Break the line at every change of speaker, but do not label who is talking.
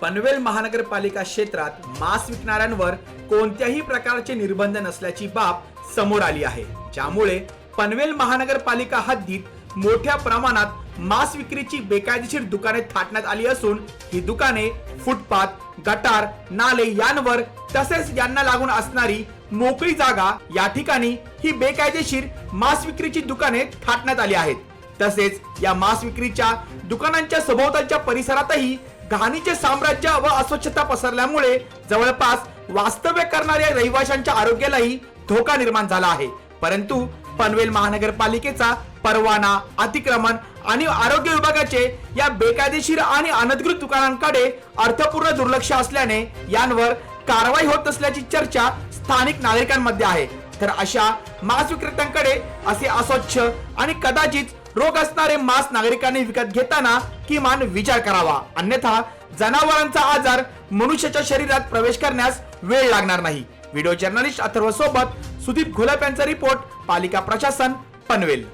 पनवेल महानगरपालिका क्षेत्रात मांस विकणाऱ्यांवर कोणत्याही प्रकारचे निर्बंध नसल्याची बाब समोर आली आहे. ज्यामुळे पनवेल महानगरपालिका हद्दीत मोठ्या प्रमाणात मांस विक्रीची बेकायदेशीर दुकाने थाटण्यात आली असून ही दुकाने फुटपाथ गटार नाले यांवर तसेच यांना लागून असणारी मोकळी जागा या ठिकाणी ही बेकायदेशीर मांस विक्रीची दुकाने थाटण्यात आली आहेत. तसेच या मांस विक्रीच्या दुकानांच्या सभोवतालच्या परिसरातही घाणीचे साम्राज्य व अस्वच्छता पसरल्यामुळे जवळपास वास्तव्य करणाऱ्या रहिवाशांच्या आरोग्यालाही धोका निर्माण झाला आहे. परंतु पनवेल महानगरपालिकेचा परवाना अतिक्रमण आणि आरोग्य विभागाचे या बेकायदेशीर आणि अनधिकृत दुकानांकडे अर्थपूर्ण दुर्लक्ष असल्याने यांवर कारवाई होत असल्याची चर्चा स्थानिक नागरिकांमध्ये आहे. तर अशा मांस विक्रेत्यांकडे असे अस्वच्छ आणि कदाचित रोग असणारे मांस नागरिकांनी विकत घेताना किमान विचार करावा. अन्यथा जनावरांचा आजार मनुष्याच्या शरीरात प्रवेश करण्यास वेळ लागणार नाही. व्हिडिओ जर्नलिस्ट अथर्व सोबत सुदीप घोलप यांचा रिपोर्ट पालिका प्रशासन पनवेल.